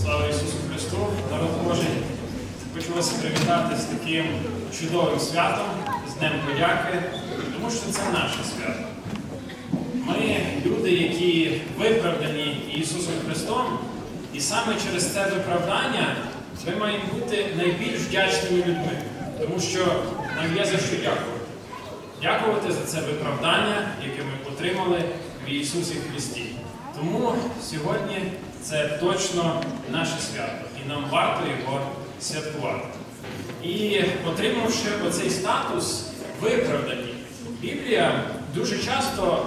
Слава Ісусу Христу! Народ Божий! Хочу вас привітати з таким чудовим святом, з Днем подяки, тому що це наше свято. Ми люди, які виправдані Ісусом Христом, і саме через це виправдання ми маємо бути найбільш вдячними людьми, тому що нам є за що дякувати. Дякувати за це виправдання, яке ми отримали в Ісусі Христі. Тому сьогодні це точно наше свято, і нам варто його святкувати. І отримавши оцей статус виправдані, Біблія дуже часто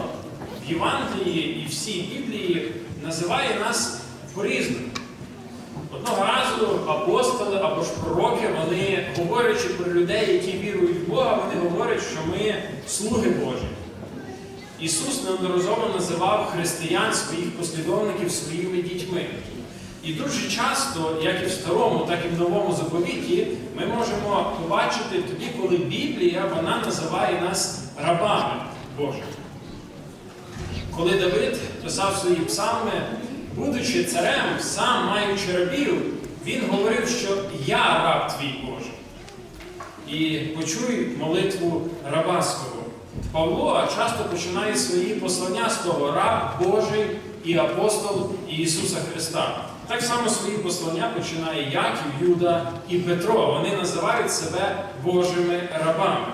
в Євангелії і всій Біблії називає нас по-різному. Одного разу апостоли або ж пророки, вони, говорячи про людей, які вірують в Бога, вони говорять, що ми слуги Божі. Ісус неодноразово називав християн своїх послідовників своїми дітьми. І дуже часто, як і в старому, так і в новому заповіті, ми можемо побачити тоді, коли Біблія вона називає нас рабами Божими. Коли Давид писав свої псалми, будучи царем, сам маючи рабів, він говорив, що я раб твій Божий. І почуй молитву раба. Павло часто починає свої послання з того раб Божий і апостол Ісуса Христа. Так само свої послання починає Яків, Юда і Петро. Вони називають себе Божими рабами.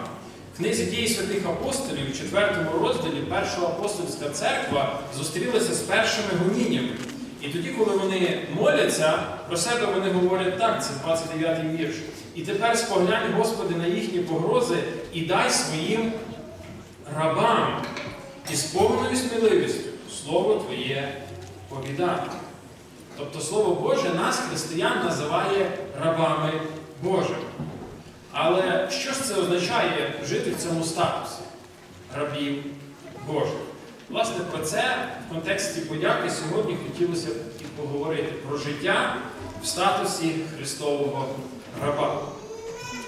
В книзі дії святих апостолів, у 4 розділі Перша апостольська церква зустрілася з першими гоніннями. І тоді, коли вони моляться, про себе вони говорять так, це 29-й вірш. І тепер споглянь, Господи, на їхні погрози і дай своїм рабам і з повною сміливістю Слово Твоє повідати. Тобто Слово Боже нас, християн, називає рабами Божими. Але що ж це означає жити в цьому статусі рабів Божих? Власне, про це в контексті подяки сьогодні хотілося б і поговорити про життя в статусі Христового раба.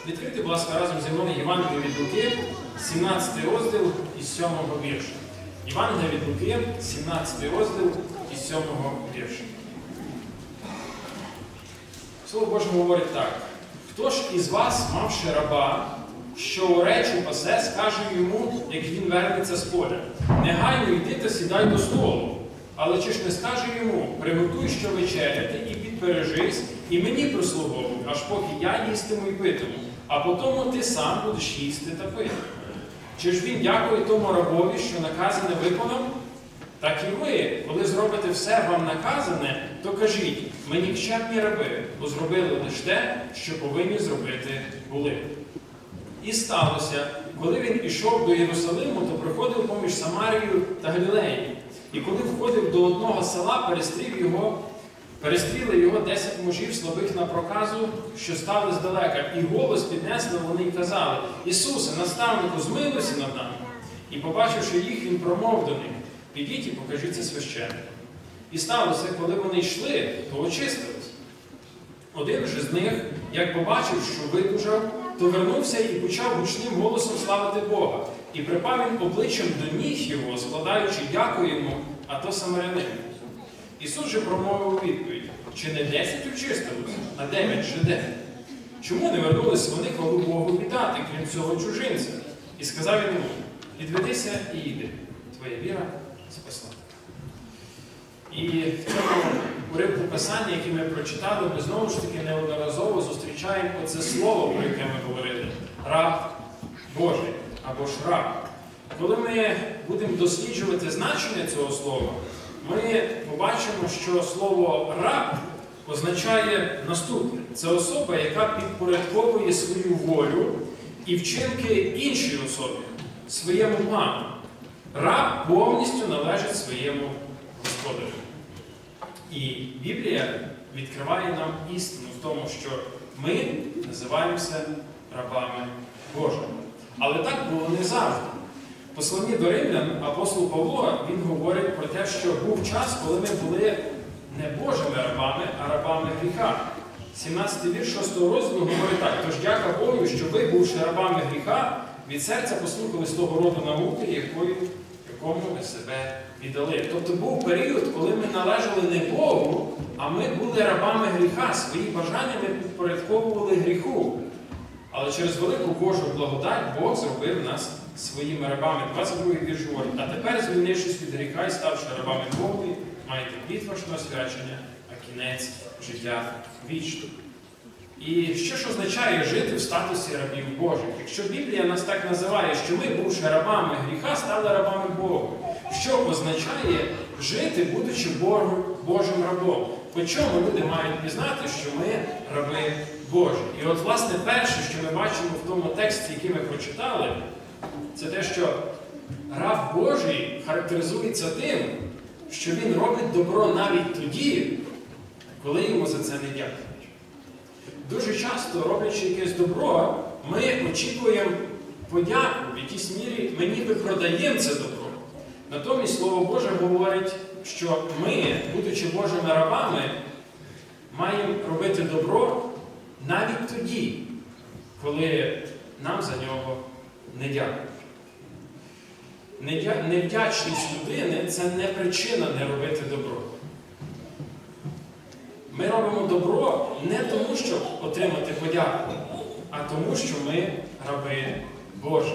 Відкрити, будь ласка, разом зі мною Євангелія від Луки, 17 розділ із 7 вірша. Євангелія від Луки, 17 розділ із 7 вірша. Слово Боже говорить так. Хто ж із вас, мавши раба, що у речі пасе, скаже йому, як він вернеться з поля. Негайно йди та сідай до столу. Але чи ж не скаже йому, приготуй що вечеряти і підпережись, і мені прислуговуй, аж поки я їстиму і питиму, а потому ти сам будеш їсти та пити. Чи ж він дякує тому рабові, що наказане виконав? Так і ви, коли зробите все вам наказане, то кажіть, ми нікчемні раби, бо зробили лише те, що повинні зробити були. І сталося, коли він ішов до Єрусалиму, то проходив поміж Самарією та Галілеєю. І коли входив до одного села, перестрів його, перестріли його десять мужів слабих на проказу, що стали здалека, і голос піднесли вони й казали: Ісусе, наставнику, змилуйся над нами. І побачивши їх, він промов до них. Підіть і покажіться священнику. І сталося, коли вони йшли, то очистились. Один же з них, як побачив, що видужав, то вернувся і почав гучним голосом славити Бога. І припав він обличчям до ніг його, складаючи дяку йому, а то самарянин. Ісус же промовив у відповідь: чи не десять очистилось, а дев'ять же де? Чому не вернулись вони хвалу Богу віддати, крім цього чужинця? І сказав йому: Підведися і йди, твоя віра спасла. І в цьому уривку писання, який ми прочитали, ми знову ж таки неодноразово зустрічаємо оце слово, про яке ми говорили раб Божий або ж раб. Коли ми будемо досліджувати значення цього слова, ми побачимо, що слово раб означає наступне: це особа, яка підпорядковує свою волю і вчинки іншій особі, своєму пану. Раб повністю належить своєму господарю. І Біблія відкриває нам істину в тому, що ми називаємося рабами Божими. Але так було не завжди. Посланні до Римлян апостол Павло він говорить про те, що був час, коли ми були не Божими рабами, а рабами гріха. 17 вірш 6 розділу говорить так: тож дяка Богу, що ви, бувши рабами гріха, від серця послухали з того роду науки, якою, якому ви себе віддали. Тобто був період, коли ми належали не Богу, а ми були рабами гріха, свої бажання ми підпорядковували гріху. Але через велику Божу благодать Бог зробив нас своїми рабами. 22 вірш говорить, а тепер, звільнившись від гріха і ставши рабами Богу, маєте плід вашого свячення, а кінець життя вічного. І що ж означає жити в статусі рабів Божих? Якщо Біблія нас так називає, що ми, бувши рабами гріха, стали рабами Богу. Що означає жити, будучи Божим рабом? По чому люди мають пізнати, що ми раби Божі? І от, власне, перше, що ми бачимо в тому тексті, який ми прочитали, це те, що раб Божий характеризується тим, що він робить добро навіть тоді, коли йому за це не дякують. Дуже часто, роблячи якесь добро, ми очікуємо подяку, в якійсь мірі ми ніби продаємо це добро. Натомість Слово Боже говорить, що ми, будучи Божими рабами, маємо робити добро навіть тоді, коли нам за нього не. Недя- Невдячність людини це не причина не робити добро. Ми робимо добро не тому, щоб отримати подяку, а тому, що ми раби Божі.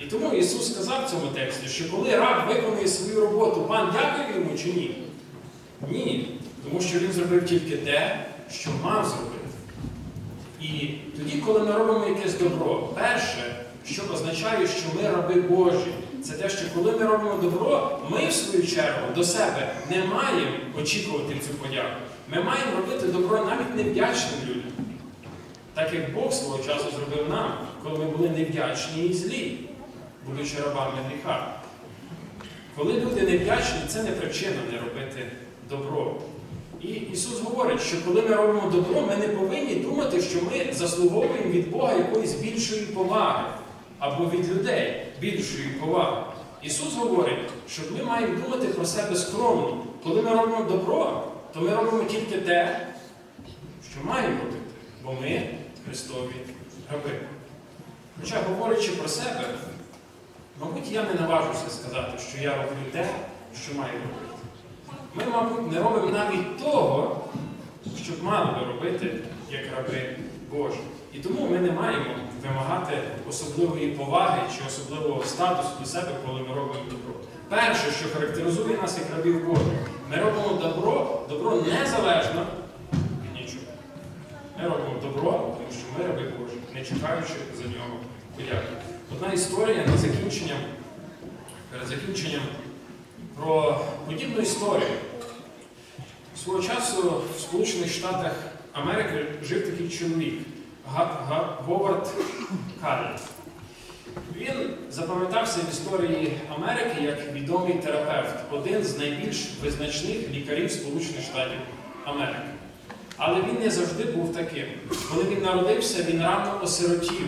І тому Ісус сказав в цьому тексті, що коли раб виконує свою роботу, пан дякує йому чи ні? Ні. Тому що він зробив тільки те, що мав зробити. І тоді, коли ми робимо якесь добро, перше, що означає, що ми раби Божі, це те, що коли ми робимо добро, ми в свою чергу до себе не маємо очікувати цю подяку. Ми маємо робити добро навіть невдячним людям. Так як Бог свого часу зробив нам, коли ми були невдячні і злі, будучи рабами гріха. Коли люди невдячні, це не причина не робити добро. І Ісус говорить, що коли ми робимо добро, ми не повинні думати, що ми заслуговуємо від Бога якоїсь більшої поваги або від людей більшої поваги. Ісус говорить, що ми маємо думати про себе скромно. Коли ми робимо добро, то ми робимо тільки те, що маємо робити, бо ми Христові раби. Хоча, говорячи про себе, мабуть, я не наважуся сказати, що я роблю те, що маю робити. Ми, мабуть, не робимо навіть того, що мали би робити як раби Божі. І тому ми не маємо вимагати особливої поваги чи особливого статусу до себе, коли ми робимо добро. Перше, що характеризує нас як рабів Божих, ми робимо добро, добро незалежно від нічого. Ми робимо добро, тому що ми раби Божі, не чекаючи за нього подяки. Одна історія на закінчення, перед закінченням про подібну історію. Свого часу в Сполучених Штатах Америки жив такий чоловік Говард Карлі. Він запам'ятався в історії Америки як відомий терапевт, один з найбільш визначних лікарів Сполучених Штатів Америки. Але він не завжди був таким. Коли він народився, він рано осиротів.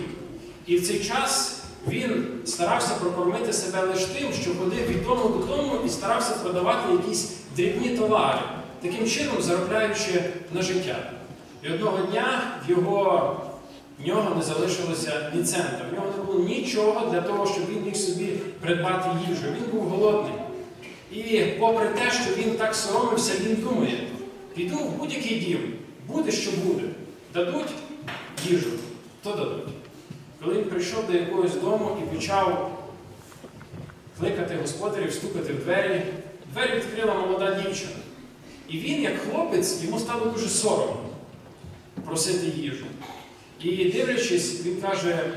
І в цей час він старався прокормити себе лише тим, що ходив від дому додому і старався продавати якісь дрібні товари, таким чином заробляючи на життя. І одного дня в його в нього не залишилося ні цента. В нього не було нічого для того, щоб він міг собі придбати їжу. Він був голодний. І попри те, що він так соромився, він думає, піду в будь-який дім, буде, що буде. Дадуть їжу, то дадуть. Коли він прийшов до якогось дому і почав кликати господарів, стукати в двері, двері відкрила молода дівчина. І він, як хлопець, йому стало дуже соромно просити їжу. І дивлячись, він каже,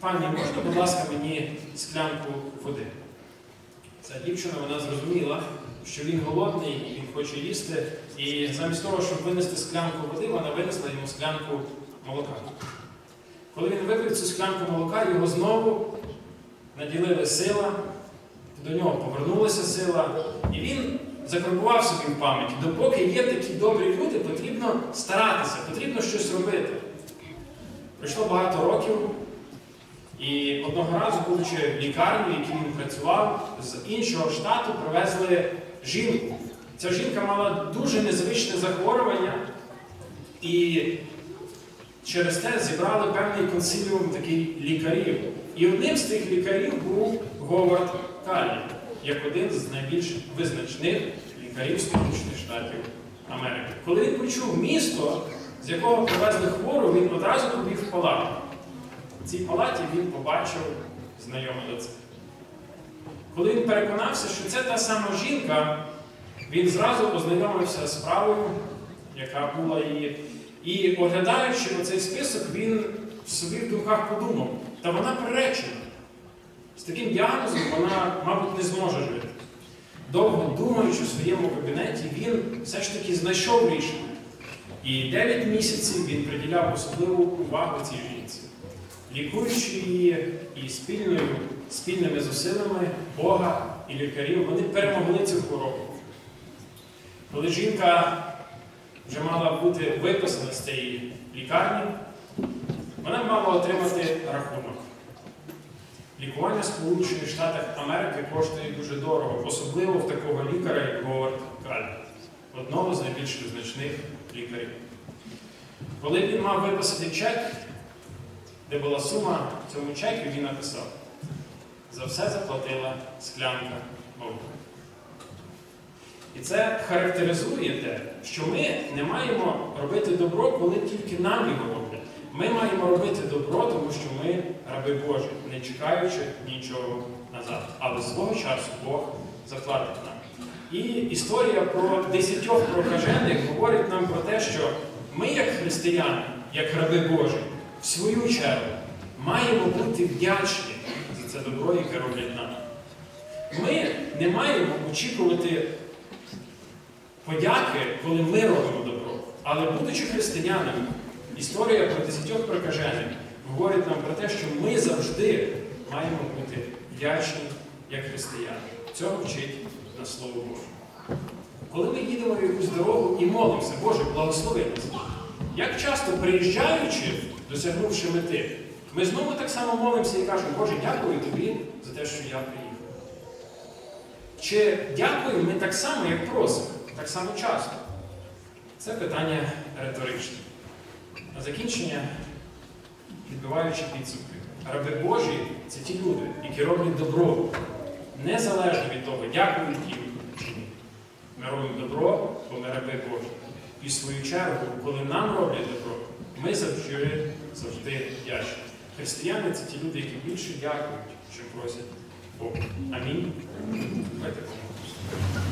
пані, можна, будь ласка, мені склянку води? Ця дівчина вона зрозуміла, що він голодний, він хоче їсти, і замість того, щоб винести склянку води, вона винесла йому склянку молока. Коли він випив цю склянку молока, його знову наділили сила, до нього повернулася сила, і він закарбував собі в пам'яті, допоки є такі добрі люди, потрібно старатися, потрібно щось робити. Пройшло багато років, і одного разу, будучи в лікарні, в якій він працював, з іншого штату привезли жінку. Ця жінка мала дуже незвичне захворювання, і через те зібрали певний консиліум таких лікарів. І одним з тих лікарів був Говард Каллі, як один з найбільш визначних лікарів Сполучених Штатів Америки. Коли він почув місто, з якого привезли хвору, він одразу побіг в палату. В цій палаті він побачив знайоме лице. Коли він переконався, що це та сама жінка, він зразу ознайомився з справою, яка була її. І оглядаючи оцей список, він в собі в думках подумав, та вона приречена. З таким діагнозом вона, мабуть, не зможе жити. Довго думаючи в своєму кабінеті, він все ж таки знайшов рішення. І 9 місяців він приділяв особливу увагу цій жінці, лікуючи її і спільною, спільними зусиллями Бога і лікарів, вони перемогли цю хворобу. Коли жінка вже мала бути виписана з цієї лікарні, вона мала отримати рахунок. Лікування Сполучених Штатах Америки коштує дуже дорого, особливо в такого лікаря, як Говард Каль, одного з найбільш визначних лікарів. Коли він мав виписати чек, де була сума в цьому чеку, він написав: за все заплатила склянка молока. І це характеризує те, що ми не маємо робити добро, коли тільки нам його. Ми маємо робити добро, тому що ми раби Божі, не чекаючи нічого назад. Але свого часу Бог заплатить нам. І історія про десятьох прокажених говорить нам про те, що ми, як християни, як раби Божі, в свою чергу маємо бути вдячні за це добро, яке роблять нам. Ми не маємо очікувати подяки, коли ми робимо добро. Але будучи християнами, історія про десятьох прокажених говорить нам про те, що ми завжди маємо бути вдячні як християни. Цього вчить на Слово Боже. Коли ми їдемо в якусь дорогу і молимося, Боже, благослови нас. Як часто приїжджаючи, досягнувши мети, ми знову так само молимося і кажемо, Боже, дякую тобі за те, що я приїхав. Чи дякуємо ми так само, як просимо, так само часто? Це питання риторичне. На закінчення, відбиваючи підсумки, раби Божі це ті люди, які роблять добро, незалежно від того, дякують їм чи ні. Ми робимо добро, бо ми раби Божі. І в свою чергу, коли нам роблять добро, ми завжди, завжди вдячні. Християни це ті люди, які більше дякують, чим просять Бога. Амінь. Давайте помолимося.